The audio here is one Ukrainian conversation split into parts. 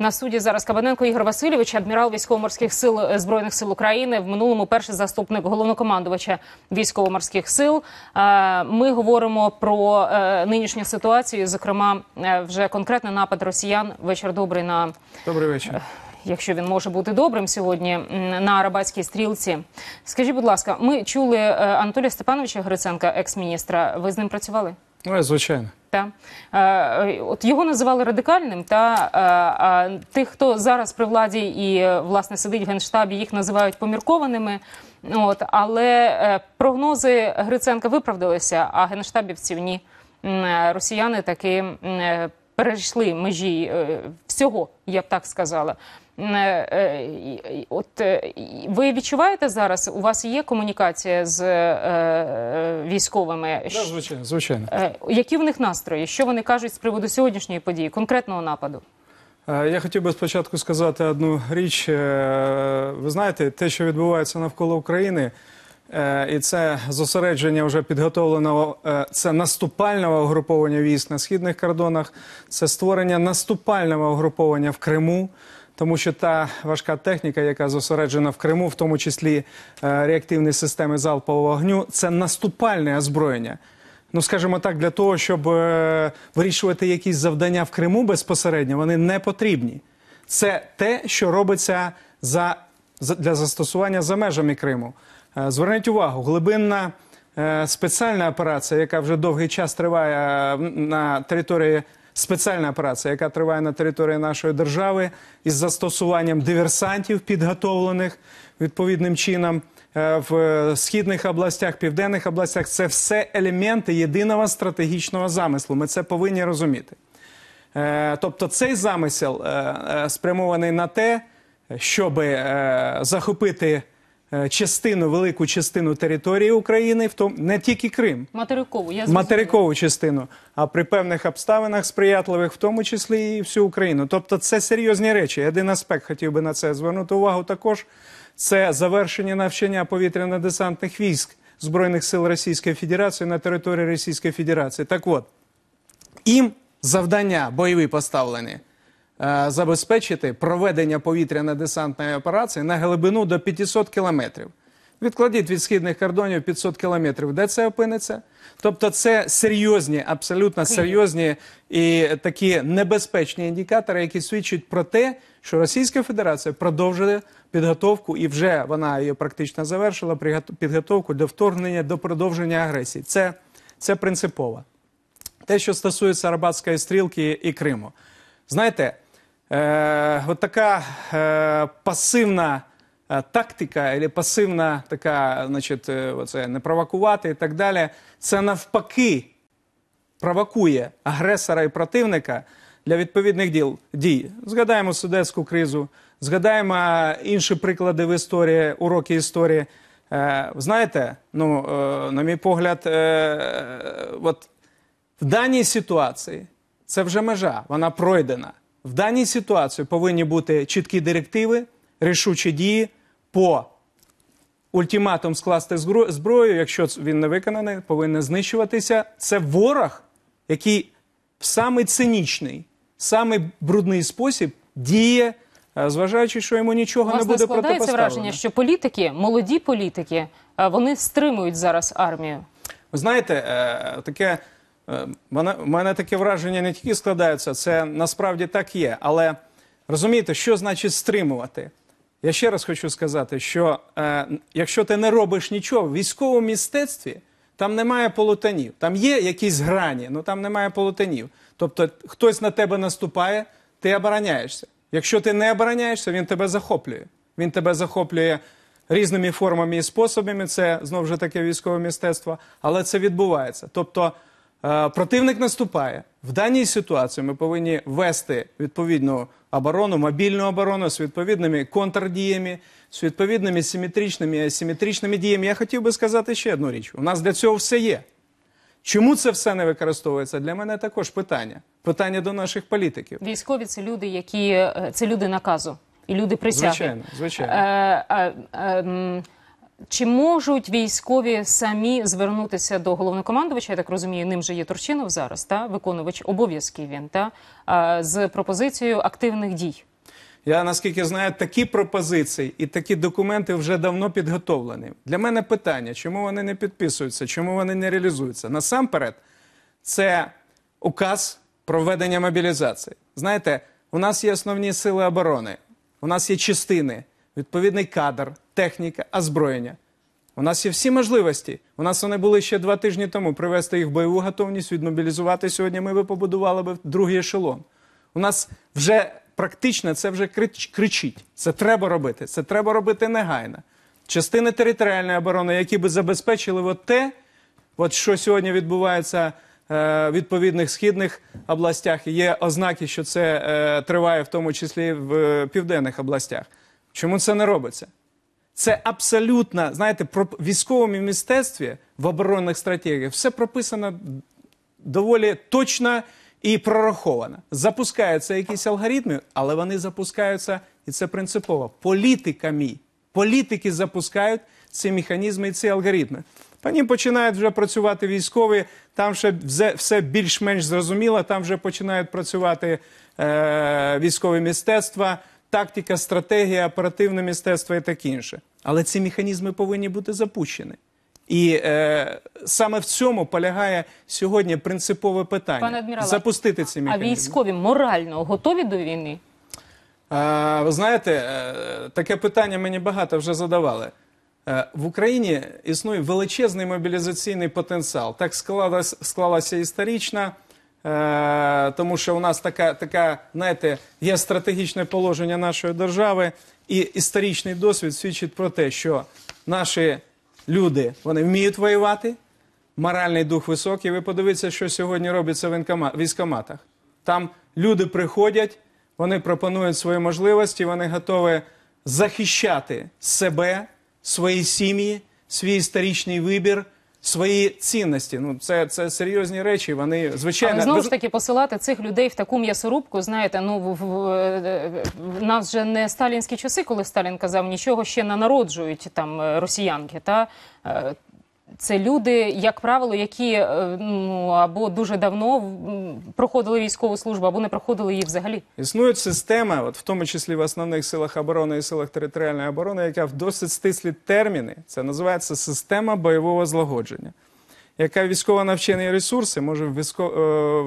На суді зараз Кабаненко Ігор Васильович, адмірал військово-морських сил е, збройних сил України, в минулому перший заступник головнокомандувача військово-морських сил. Е, Ми говоримо про е, нинішню ситуацію, зокрема, вже конкретний напад росіян. Вечір добрий на Добрий вечір. якщо він може бути добрим сьогодні на Арабатській стрілці. Скажіть, будь ласка, ми чули Анатолія Степановича Гриценка, екс-міністра. Ви з ним працювали? Ну, звичайно. Та е, от його називали радикальним. Та е, а тих, хто зараз при владі і е, власне сидить в генштабі, їх називають поміркованими. От але е, прогнози Гриценка виправдалися, а генштабівців ні. Е, Росіяни таки е, перейшли межі е, всього, я б так сказала. Е, е, От ви відчуваєте зараз? У вас є комунікація з е, військовими? Да, звичайно, звичайно. Які в них настрої? Що вони кажуть з приводу сьогоднішньої події, конкретного нападу? Я хотів би спочатку сказати одну річ. Ви знаєте, те, що відбувається навколо України, і це зосередження вже підготовленого, е, це наступального угруповання військ на східних кордонах, це створення наступального угруповання в Криму. Тому що та важка техніка, яка зосереджена в Криму, в тому числі е, реактивні системи залпового вогню, це наступальне озброєння. Ну, скажімо так, для того, щоб е, вирішувати якісь завдання в Криму безпосередньо, вони не потрібні. Це те, що робиться за, для застосування за межами Криму. Е, зверніть увагу, глибинна е, спеціальна операція, яка вже довгий час триває е, на території. Спеціальна операція, яка триває на території нашої держави, із застосуванням диверсантів, підготовлених відповідним чином в східних областях, південних областях, це все елементи єдиного стратегічного замислу. Ми це повинні розуміти. Тобто цей замисел спрямований на те, щоб захопити частину, велику частину території України, в тому не тільки Крим, Материкову, я зрозуміла. материкову частину, а при певних обставинах сприятливих, в тому числі і всю Україну. Тобто це серйозні речі. Один аспект хотів би на це звернути увагу також. Це завершення навчання повітряно-десантних військ Збройних сил Російської Федерації на території Російської Федерації. Так от, їм завдання бойові поставлені е, забезпечити проведення повітряно-десантної операції на глибину до 500 кілометрів. Відкладіть від східних кордонів 500 кілометрів. Де це опиниться? Тобто, це серйозні, абсолютно серйозні і такі небезпечні індикатори, які свідчать про те, що Російська Федерація продовжує підготовку, і вже вона її практично завершила підготовку до вторгнення, до продовження агресії. Це, це принципово. Те, що стосується Арабатської стрілки і Криму. Знаєте, е, от така е, пасивна е, тактика, або пасивна така, значить, оце, не провокувати і так далі, це навпаки провокує агресора і противника для відповідних діл, дій. Згадаємо судетську кризу, згадаємо інші приклади в історії, уроки історії. Знаєте, ну, на мій погляд, от в даній ситуації це вже межа, вона пройдена. В даній ситуації повинні бути чіткі директиви, рішучі дії по ультиматум скласти зброю, якщо він не виконаний, повинен знищуватися. Це ворог, який в самий цинічний, самий брудний спосіб діє, е, зважаючи, що йому нічого не буде складається протипоставлено. враження, що політики, молоді політики, е, вони стримують зараз армію. Ви знаєте, е, таке в мене таке враження не тільки складається, це насправді так є. Але розумієте, що значить стримувати? Я ще раз хочу сказати, що е, якщо ти не робиш нічого, в військовому мистецтві там немає полутанів. Там є якісь грані, але там немає полутанів. Тобто хтось на тебе наступає, ти обороняєшся. Якщо ти не обороняєшся, він тебе захоплює. Він тебе захоплює різними формами і способами. Це знову ж таки військове мистецтво, але це відбувається. Тобто е, противник наступає. В даній ситуації ми повинні вести відповідну оборону, мобільну оборону з відповідними контрдіями, з відповідними симетричними і асиметричними діями. Я хотів би сказати ще одну річ: у нас для цього все є. Чому це все не використовується? Для мене також питання. Питання до наших політиків. Військові це люди, які е, це люди наказу і люди присяги. Звичайно, звичайно. Е, е, е, м, Чи можуть військові самі звернутися до головнокомандувача? Я так розумію, ним же є Турчинов зараз, та виконувач обов'язків він та з пропозицією активних дій Я наскільки знаю, такі пропозиції і такі документи вже давно підготовлені. Для мене питання, чому вони не підписуються, чому вони не реалізуються? Насамперед, це указ про введення мобілізації. Знаєте, у нас є основні сили оборони, у нас є частини, відповідний кадр, техніка, озброєння. У нас є всі можливості. У нас вони були ще два тижні тому привести їх в бойову готовність, відмобілізувати сьогодні. Ми би побудували б другий ешелон. У нас вже практично це вже крич- кричить. Це треба робити. Це треба робити негайно. Частини територіальної оборони, які би забезпечили от те, от що сьогодні відбувається е, в відповідних східних областях, є ознаки, що це е, триває в тому числі в е, південних областях. Чому це не робиться? Це абсолютно, знаєте, про військовому мистецтві в оборонних стратегіях все прописано доволі точно і прораховано. Запускаються якісь алгоритми, але вони запускаються, і це принципово, політиками. Політики запускають ці механізми і ці алгоритми. По ним починають вже працювати військові, там ще все- більш-менш зрозуміло, там вже починають працювати е, військові мистецтва, тактика, стратегія, оперативне мистецтво і таке інше. Але ці механізми повинні бути запущені. І е, саме в цьому полягає сьогодні принципове питання Пане адмірале, запустити ці А військові морально готові до війни? А, ви знаєте, е, таке питання мені багато вже задавали. Е, В Україні існує величезний мобілізаційний потенціал. Так склалось, склалося історично, е, тому що у нас така, така, знаєте, є стратегічне положення нашої держави, і історичний досвід свідчить про те, що наші люди вони вміють воювати, моральний дух високий. Ви подивіться, що сьогодні робиться в військкоматах. Там люди приходять, вони пропонують свої можливості, вони готові захищати себе, свої сім'ї, свій історичний вибір, свої цінності. Ну, це, це серйозні речі. Вони звичайно Але знову ж таки посилати цих людей в таку м'ясорубку, знаєте, ну в, в, е, в нас же не сталінські часи, коли Сталін казав, нічого ще не народжують там е, росіянки. Та Е, це люди, як правило, які е, ну або дуже давно проходили військову службу, або не проходили її взагалі. Існує система, от в тому числі в основних силах оборони і силах територіальної оборони, яка в досить стислі терміни. Це називається система бойового злагодження, яка військово-навчені ресурси може в, е,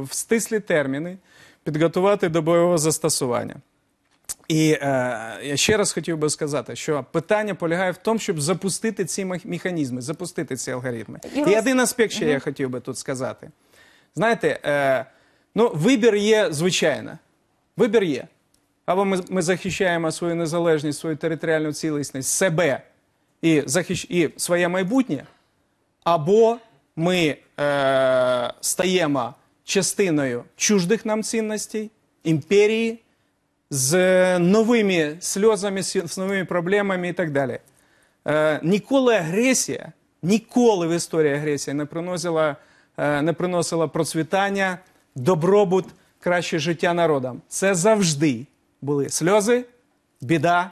в стислі терміни підготувати до бойового застосування. І е, я ще раз хотів би сказати, що питання полягає в тому, щоб запустити ці механізми, запустити ці алгоритми. І І, роз- один аспект ще я хотів би тут сказати. Знаєте, е, ну, вибір є звичайно. Вибір є. Або ми, ми захищаємо свою незалежність, свою територіальну цілісність, себе і, захищ... і своє майбутнє, або ми е, стаємо частиною чуждих нам цінностей, імперії, з новими сльозами, з новими проблемами і так далі. Е, ніколи агресія, ніколи в історії агресія не приносила, е, не приносила процвітання, добробут, краще життя народам. Це завжди були сльози, біда,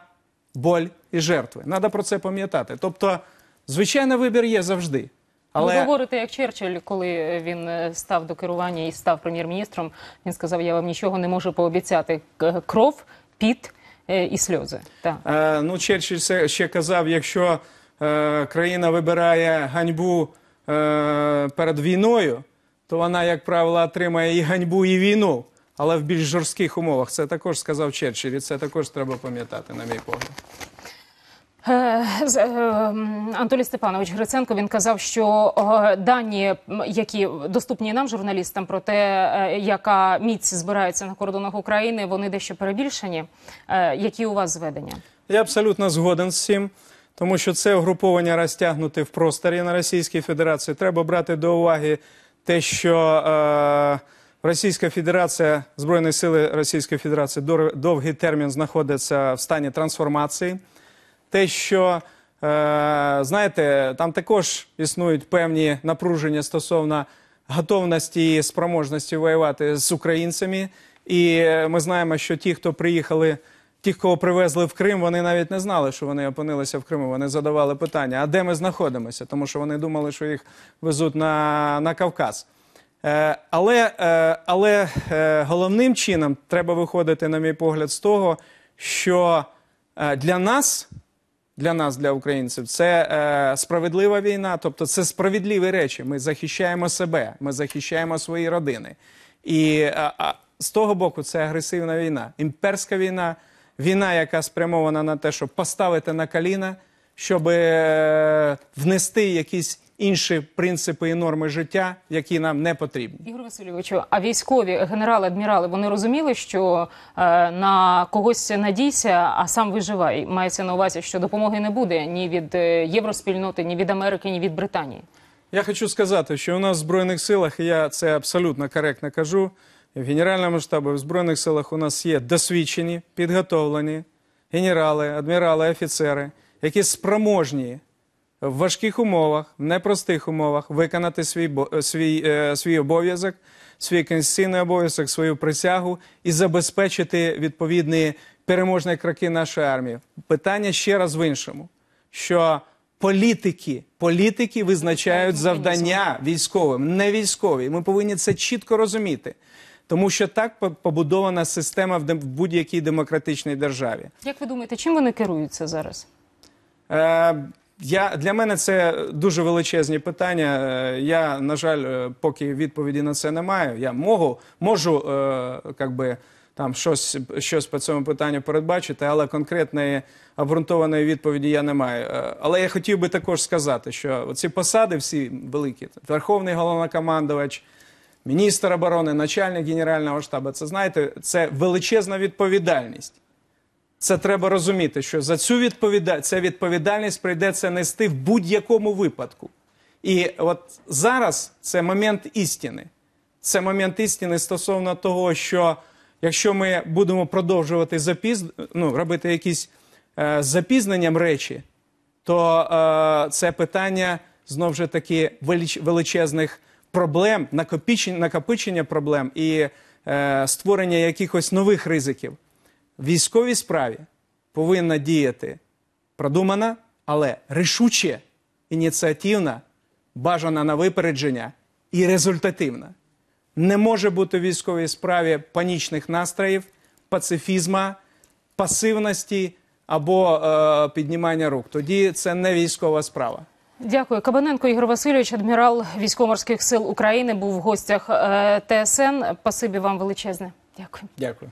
боль і жертви. Треба про це пам'ятати. Тобто, звичайно, вибір є завжди. Ви говорите, як Черчилль, коли він е, став до керування і став прем'єр-міністром, він сказав: я вам нічого не можу пообіцяти. Кров, піт е, і сльози. Так. Е, ну, Черчилль ще казав, якщо е, країна вибирає ганьбу е, перед війною, то вона, як правило, отримає і ганьбу, і війну. Але в більш жорстких умовах. Це також сказав Черчилль, і це також треба пам'ятати, на мій погляд. Е, е, Анатолій Степанович Гриценко він казав, що дані, які доступні нам, журналістам, про те, е, яка міць збирається на кордонах України, вони дещо перебільшені. Які у вас зведення? Я абсолютно згоден з цим, тому що це угруповання розтягнуте в просторі на Російській Федерації. Треба брати до уваги те, що е, Російська Федерація, Збройні сили Російської Федерації довгий термін знаходяться в стані трансформації. Те, що е, знаєте, там також існують певні напруження стосовно готовності і спроможності воювати з українцями. І ми знаємо, що ті, хто приїхали, ті, кого привезли в Крим, вони навіть не знали, що вони опинилися в Криму. Вони задавали питання, а де ми знаходимося? Тому що вони думали, що їх везуть на, на Кавказ. Е, Але, е, але е, головним чином треба виходити, на мій погляд, з того, що е, для нас, для нас, для українців, це е, справедлива війна, тобто це справедливі речі. Ми захищаємо себе, ми захищаємо свої родини. І е, а, з того боку, це агресивна війна, імперська війна, війна, яка спрямована на те, щоб поставити на коліна, щоб е, внести якісь інші принципи і норми життя, які нам не потрібні. Ігор Васильовичу, а військові генерали, адмірали, вони розуміли, що е, на когось надійся, а сам виживай. Мається на увазі, що допомоги не буде ні від е, євроспільноти, ні від Америки, ні від Британії. Я хочу сказати, що у нас в Збройних силах, і я це абсолютно коректно кажу, в Генеральному штабі в Збройних силах у нас є досвідчені, підготовлені генерали, адмірали, офіцери, які спроможні в важких умовах, в непростих умовах виконати свій, е, свій, е, свій обов'язок, свій конституційний обов'язок, свою присягу і забезпечити відповідні переможні кроки нашої армії. Питання ще раз в іншому, що політики, політики визначають завдання військовим, не військові. Ми повинні це чітко розуміти. Тому що так побудована система в в будь-якій демократичній державі. Як ви думаєте, чим вони керуються зараз? Е, я, для мене це дуже величезні питання. Е, Я, на жаль, е, поки відповіді на це не маю. Я можу, можу е, би, там щось, щось по цьому питанню передбачити, але конкретної обґрунтованої відповіді я не маю. Е, Але я хотів би також сказати, що ці посади всі великі, Верховний головнокомандувач, міністр оборони, начальник Генерального штабу, це знаєте, це величезна відповідальність. Це треба розуміти, що за цю відповідальність, ця відповідальність прийдеться нести в будь-якому випадку. І от зараз це момент істини. Це момент істини стосовно того, що якщо ми будемо продовжувати запіз... ну, робити якісь е, запізненням речі, то е, це питання знову ж таки велич- величезних проблем, накопичення, накопичення проблем і е, створення якихось нових ризиків. В військовій справі повинна діяти продумана, але рішуче, ініціативна, бажана на випередження і результативна. Не може бути в військовій справі панічних настроїв, пацифізма, пасивності або е, піднімання рук. Тоді це не військова справа. Дякую. Кабаненко Ігор Васильович, адмірал військово-морських сил України, був в гостях е, ТСН. Пасибі вам величезне. Дякую. Дякую.